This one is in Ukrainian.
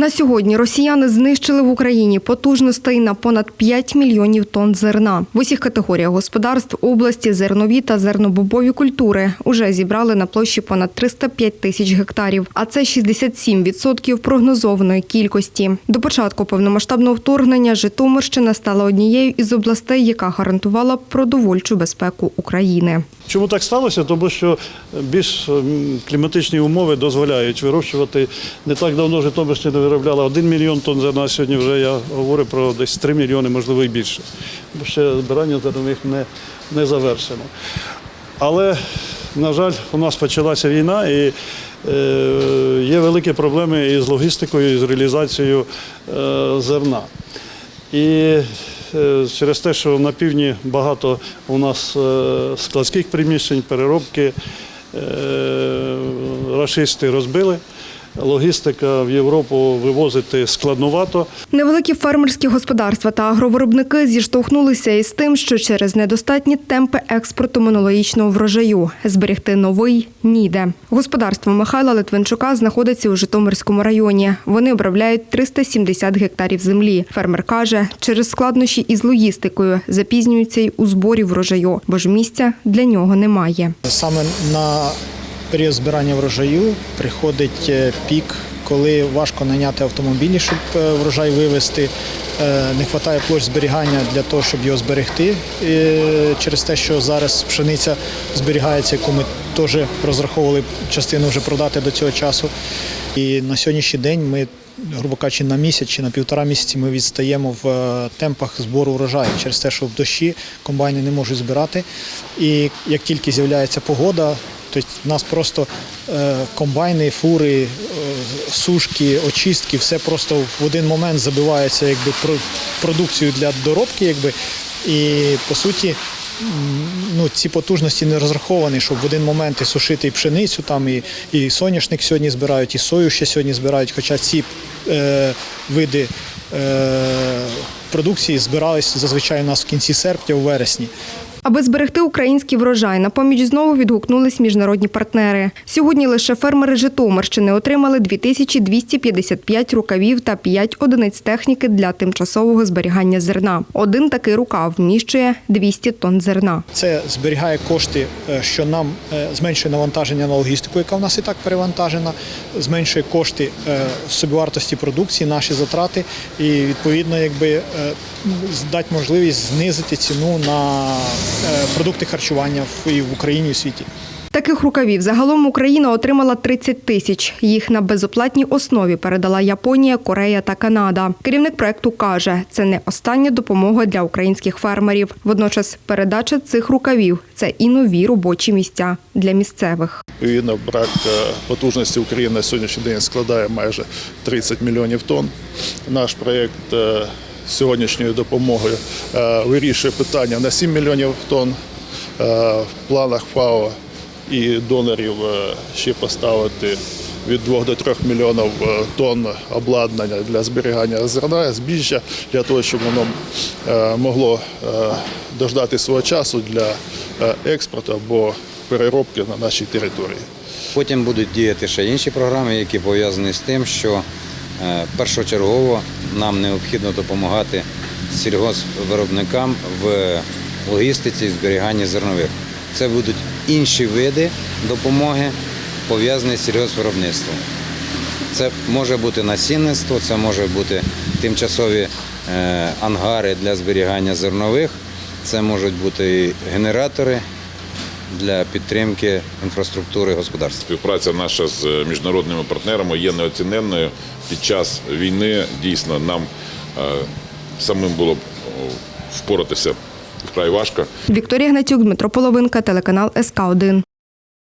На сьогодні росіяни знищили в Україні потужностей на понад 5 мільйонів тонн зерна. В усіх категоріях господарств області зернові та зернобобові культури уже зібрали на площі понад 305 тисяч гектарів, а це 67% прогнозованої кількості. До початку повномасштабного вторгнення Житомирщина стала однією із областей, яка гарантувала продовольчу безпеку України. Чому так сталося? Тому що більш кліматичні умови дозволяють вирощувати. Не так давно Житомирщина виробляла 1 мільйон тонн зерна. Сьогодні вже я говорю про десь 3 мільйони, можливо, і більше. Бо ще збирання зернових не, не завершено. Але, на жаль, у нас почалася війна і е, є великі проблеми із логістикою, і з реалізацією е, зерна. І е, через те, що на півдні багато у нас е, складських приміщень, переробки, е, рашисти розбили. Логістика в Європу вивозити складновато. Невеликі фермерські господарства та агровиробники зіштовхнулися із тим, що через недостатні темпи експорту минулорічного врожаю зберегти новий ніде. Господарство Михайла Литвинчука знаходиться у Житомирському районі. Вони обробляють 370 гектарів землі. Фермер каже, через складнощі із логістикою запізнюються й у зборі врожаю, бо ж місця для нього немає. Саме на період збирання врожаю приходить е, пік, коли важко найняти автомобілі, щоб е, врожай вивезти. Е, Не вистачає площ зберігання для того, щоб його зберегти. Через те, що зараз пшениця зберігається, яку ми теж розраховували частину вже продати до цього часу. І на сьогоднішній день ми, грубо кажучи, на місяць чи на півтора місяці ми відстаємо в темпах збору врожаю через те, що в дощі комбайни не можуть збирати. І як тільки з'являється погода, то в нас просто е, комбайни, фури, е, сушки, очистки, все просто в один момент забивається якби, про- продукцію для доробки. Якби, і по суті, ну, ці потужності не розраховані, щоб в один момент і сушити і пшеницю, там, і, і соняшник сьогодні збирають, і сою ще сьогодні збирають. Хоча ці е, види е, продукції збирались зазвичай у нас в кінці серпня, у вересні. Аби зберегти український врожай, на поміч знову відгукнулись міжнародні партнери. Сьогодні лише фермери Житомирщини отримали 2255 рукавів та 5 одиниць техніки для тимчасового зберігання зерна. Один такий рукав вміщує 200 тонн зерна. Це зберігає кошти, е, що нам е, зменшує навантаження на логістику, яка в нас і так перевантажена, зменшує кошти е, собівартості продукції, наші затрати, і відповідно, якби дати можливість знизити ціну на продукти харчування в- і в Україні і в світі. Таких рукавів загалом Україна отримала 30 тисяч. Їх на безоплатній основі передала Японія, Корея та Канада. Керівник проекту каже, це не остання допомога для українських фермерів. Водночас передача цих рукавів це і нові робочі місця для місцевих. Відповідно, брак е, потужності України на сьогоднішній день складає майже 30 мільйонів тонн. Наш проєкт сьогоднішньої допомоги е, вирішує питання на 7 мільйонів тонн. Е, В планах ФАО і донорів е, ще поставити від 2 до 3 мільйонів тонн обладнання для зберігання зерна, збіжжя, для того, щоб воно могло дождати свого часу для експорту або переробки на нашій території. Потім будуть діяти ще інші програми, які пов'язані з тим, що першочергово нам необхідно допомагати сільгоспвиробникам в логістиці і зберіганні зернових. Це будуть інші види допомоги, пов'язані з сільгоспвиробництвом. Це може бути насінництво, це може бути тимчасові е, ангари для зберігання зернових, це можуть бути генератори для підтримки інфраструктури господарства. Співпраця наша з міжнародними партнерами є неоціненною. Під час війни дійсно нам е, самим було б впоратися вкрай важко. Вікторія Гнатюк, Дмитро Половинка, телеканал СК 1